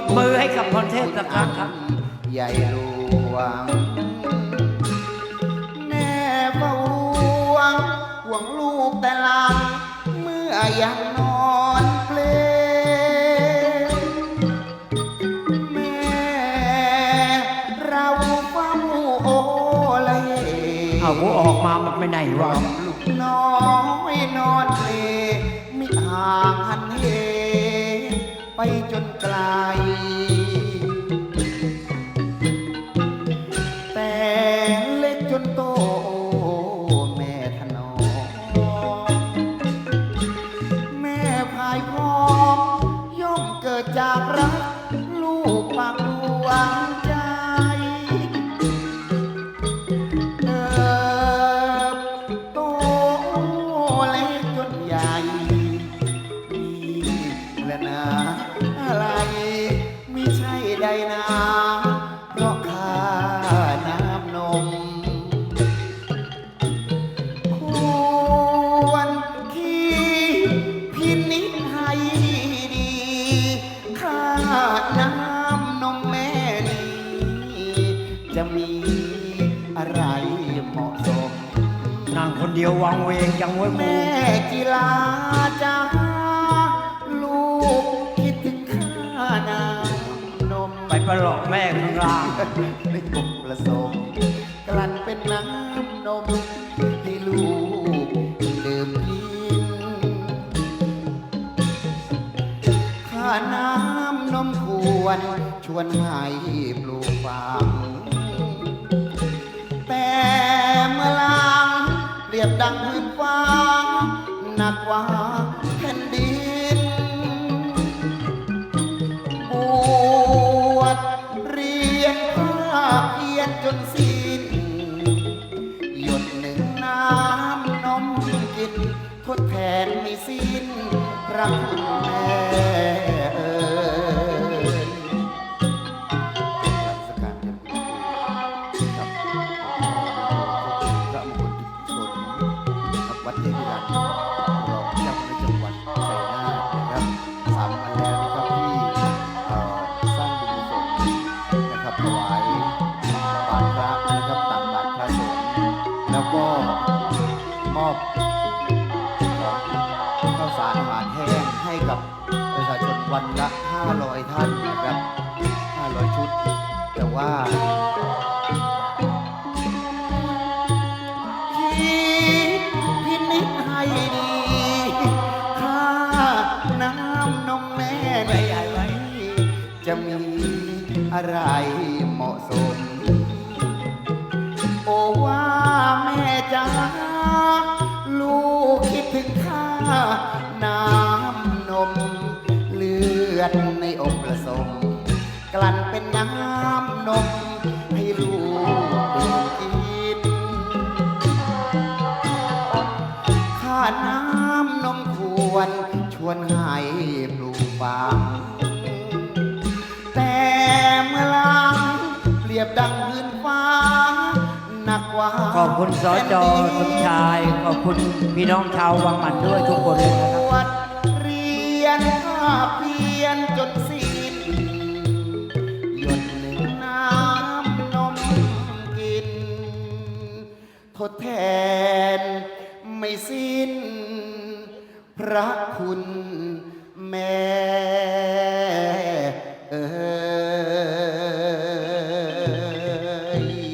บมือให้กับพรเทพสักครั้งครับ ใหญ่หลวงแม่เฝ้าห่วงห่วงลูกแต่หลังเมื่อยังนอนเปลแม่เราเฝ้าโอเลยเอากูออกมามันไปไหนวะลูกน้อยนอนเพลมิห่างหันเหไป จนไกล แต่เล็กจนโตแม่ถนอมแม่พายพร้อมย่อมเกิดจากรัก ลูกปากดวงใจ เติบโตเล็กจนใหญ่ นี่แหละนะ อะไรไม่ใช่ใดนาเพราะค่าน้ำนม ควรคิดพินิจให้ดีค่าน้ำนมแม่นี้จะมีอะไรเหมาะสม นั่งคนเดียววังเวงยังไว้กู แม่กีฬาจ้าลูก มไประหลอกแม่ข้างล่างในกบผสมกลั่นเป็นน้ำนมให้ลูกดื่มกินข้าน้ำนมควร ชวนให้ปลูกฝังแต่เมื่อลังเรียบดังพื้นฟ้าหนักกว่า ยนภาพเพียนจนสิ้นหยดหนึ่งน้ำนมกิน ทดแทนไม่สิ้นพระคุณแม่ อบของข้าวสารอาหารแห้งให้กับประชาชนวันละ 500 ท่านนะครับ 500 ชุด แต่ว่าคิดพินิจให้ดีค่าน้ำนมแม่ในไว้จะมีอะไรเหมาะสม ดในอกผสมกลั่นเป็นน้ำนมให้ลูกดื่มกินข้าน้ำนมควรชวนให้ปลูกฝังแต่เมื่อหลังเปรียบดังพื้นฟ้าหนักกว่าขอบคุณสจสมชาย ขอบคุณพี่น้องชาววังหมันด้วยทุกคนเลยนะครับบวชเรียนภาคเพียน ดแทน ไม่สิ้น พระคุณแม่เอ่ยขอ